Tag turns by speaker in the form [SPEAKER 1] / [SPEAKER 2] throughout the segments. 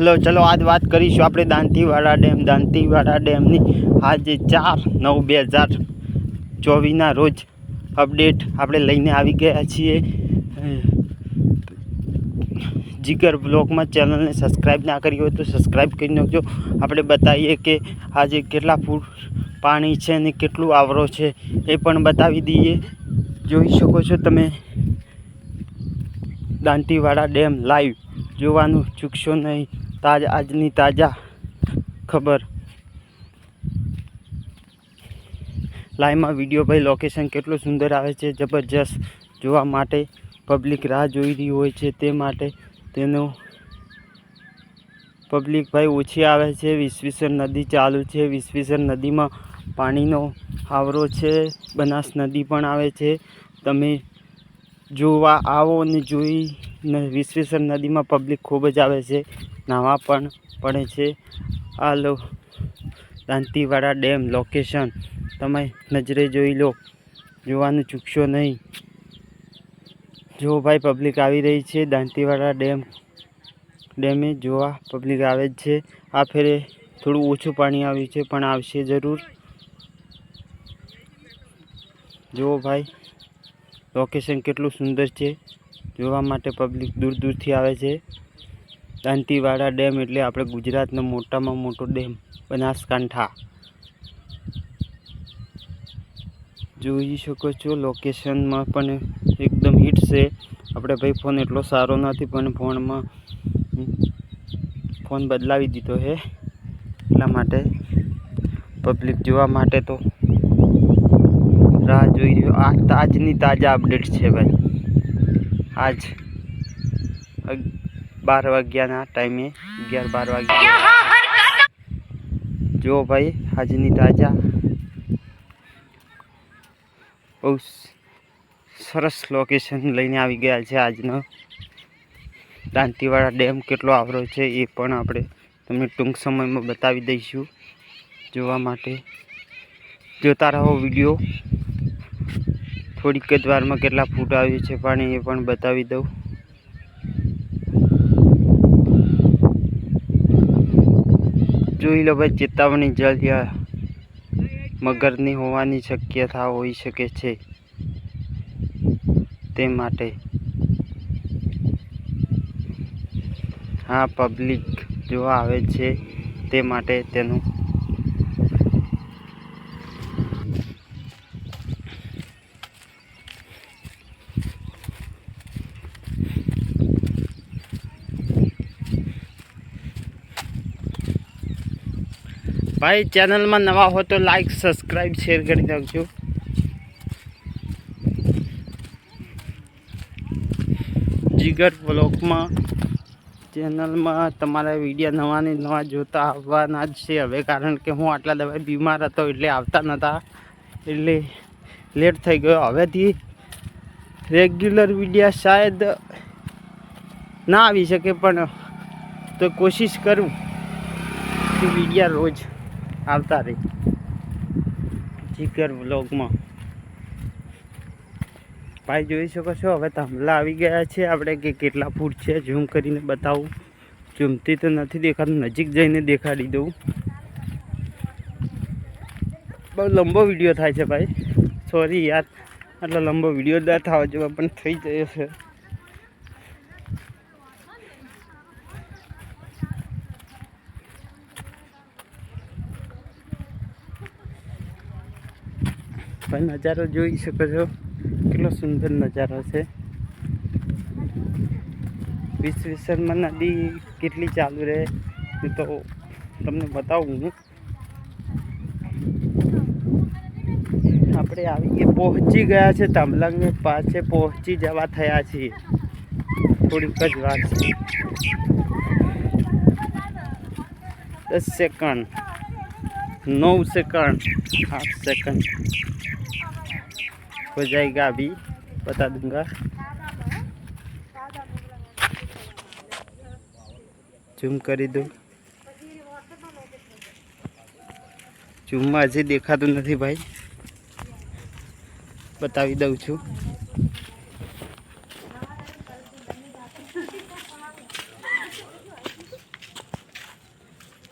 [SPEAKER 1] Hello ચલો, આજ વાત કરીશું આપણે દાંતીવાડા ડેમ, દાંતીવાડા ડેમની. આજે ચાર નવ બે હજાર ચોવીસના રોજ અપડેટ આપણે લઈને આવી ગયા છીએ. જીગર બ્લોગમાં ચેનલને સબસ્ક્રાઈબ ના કરી હોય તો સબસ્ક્રાઈબ કરી નાખજો. આપણે બતાવીએ કે આજે કેટલા ફૂટ પાણી છે અને કેટલું આવરો છે એ પણ બતાવી દઈએ. જોઈ શકો છો તમે. દાંતીવાડા ડેમ લાઈવ જોવાનું ચૂકશો નહીં. તાજ આજની તાજા ખબર. લાઈવમાં વીડિયો ભાઈ લોકેશન કેટલું સુંદર આવે છે, જબરજસ્ત જોવા માટે પબ્લિક રાહ જોઈ રહી હોય છે તે માટે તેનો પબ્લિક ભાઈ ઓછી આવે છે, વિશ્વેશ્વર નદી ચાલુ છે, વિશ્વેશ્વર નદીમાં પાણીનો આવરો છે, બનાસ નદી પણ આવે છે. તમે જોવા આવો અને જોઈ ને વિશ્વેશ્વર નદીમાં પબ્લિક ખૂબ જ આવે છે. નાહવા પણ પડે છે. આ લો, દાંતીવાડા ડેમ લોકેશન તમે નજરે જોઈ લો. જોવાનું ચૂકશો નહીં. જો ભાઈ પબ્લિક આવી રહી છે, દાંતીવાડા ડેમ, ડેમે જોવા પબ્લિક આવે જ છે. આ ફેરે થોડું ઓછું પાણી આવ્યું છે, પણ આવશે જરૂર. જુઓ ભાઈ લોકેશન કેટલું સુંદર છે. જોવા માટે પબ્લિક દૂર દૂરથી આવે છે. દાંતીવાડા ડેમ એટલે આપણે ગુજરાતનો મોટામાં મોટો ડેમ, બનાસકાંઠા. જોઈ શકો છો લોકેશનમાં પણ એકદમ હિટ છે. આપણે ભાઈ ફોન એટલો સારો નથી, પણ ફોનમાં ફોન બદલાવી દીધો છે. એટલા માટે પબ્લિક જોવા માટે તો રાહ જોઈ રહ્યો. આ તાજની તાજા અપડેટ છે ભાઈ. આજ બાર વાગ્યાના ટાઈમે અગિયાર બાર વાગ્યા. જો ભાઈ, આજની તાજા બહુ સરસ લોકેશન લઈને આવી ગયા છે આજનો. દાંતીવાડા ડેમ કેટલો આવરો છે એ પણ આપણે તમને ટૂંક સમયમાં બતાવી દઈશું. જોવા માટે જોતા રહો વીડિયો. થોડીક જ વારમાં કેટલા ફૂટ આવ્યું છે પાણી એ પણ બતાવી દઉં. જોઈ લો ભાઈ, ચેતવણી જલ્દી મગરની હોવાની શક્યતા હોઈ શકે છે તે માટે. હા પબ્લિક જોવા આવે છે તે માટે તેનું ભાઈ ચેનલમાં નવા હો તો લાઈક સબસ્ક્રાઈબ શેર કરી નાખજો. જીગર બ્લોકમાં ચેનલમાં તમારા વીડિયો નવા ને નવા જોતા આવવાના જ છે. હવે કારણ કે હું આટલા દવા બીમાર હતો એટલે આવતા નહોતા એટલે લેટ થઈ ગયો. હવેથી રેગ્યુલર વીડિયો શાયદ ના આવી શકે, પણ તો કોશિશ કરું કે વિડીયા રોજ આવતા રહી. જીગર બ્લોગમાં ભાઈ જોઈ શકો છો, હવે થાંભલા આવી ગયા છે આપણે કે કેટલા ફૂટ છે, ઝૂમ કરીને બતાવું. ઝૂમતી તો નથી દેખાતું, નજીક જઈને દેખાડી દઉં. બહુ લંબો વીડિયો થાય છે ભાઈ. સોરી યાર, આટલો લંબો વીડિયો ના થવા જેવા પણ થઈ જાય છે. ભાઈ, નજારો જોઈ શકો છો. કેટલો સુંદર નજારો છે. વિશ્વેશ્વરમાં નદી કેટલી ચાલુ રહે, એ તો તમને બતાવું હું. આપણે આવીએ, પહોંચી ગયા છે તમલંગ પાસે, પહોંચી જવા થયા છીએ. થોડીક જ વાર. દસ સેકન્ડ નવ सेकंड आठ सेकंड हो जाएगा अभी बता दूंगा ઝૂમ કરી દઉં ઝૂમમાં હજી દેખાતું નથી ભાઈ બતાવી દઉં છું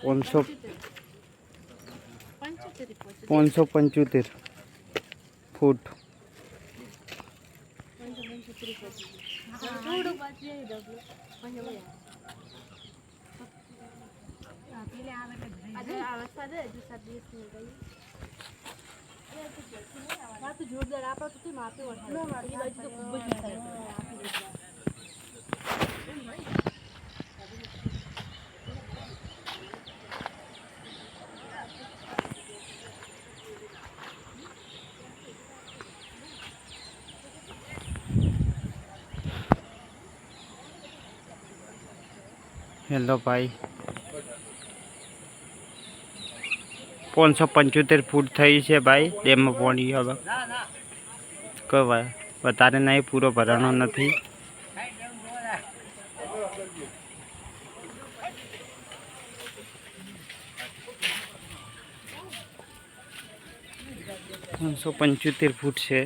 [SPEAKER 1] પાંચસો
[SPEAKER 2] પંચોતેર પહોંચે
[SPEAKER 1] પાંચસો પંચોતેર ફૂટ.
[SPEAKER 2] જોરદાર આપણે માપે થોડું બાકી આવી ડબલું પંચો ભાઈ આજે આ વરસાદ હે, હજુ સાત દિવસની ગઈ. વાત જોરદાર આપણે તો કેમ આપે વરસાદ એ બાજુ તો ખૂબ જ વરસાદ
[SPEAKER 1] હેલો ભાઈ પાંચસો પંચોતેર ફૂટ થઈ છે ભાઈ ડેમમાં પાણી હવે કોઈ વા- વધારે નહીં પૂરો ભરાણો નથી પાંચસો પંચોતેર ફૂટ છે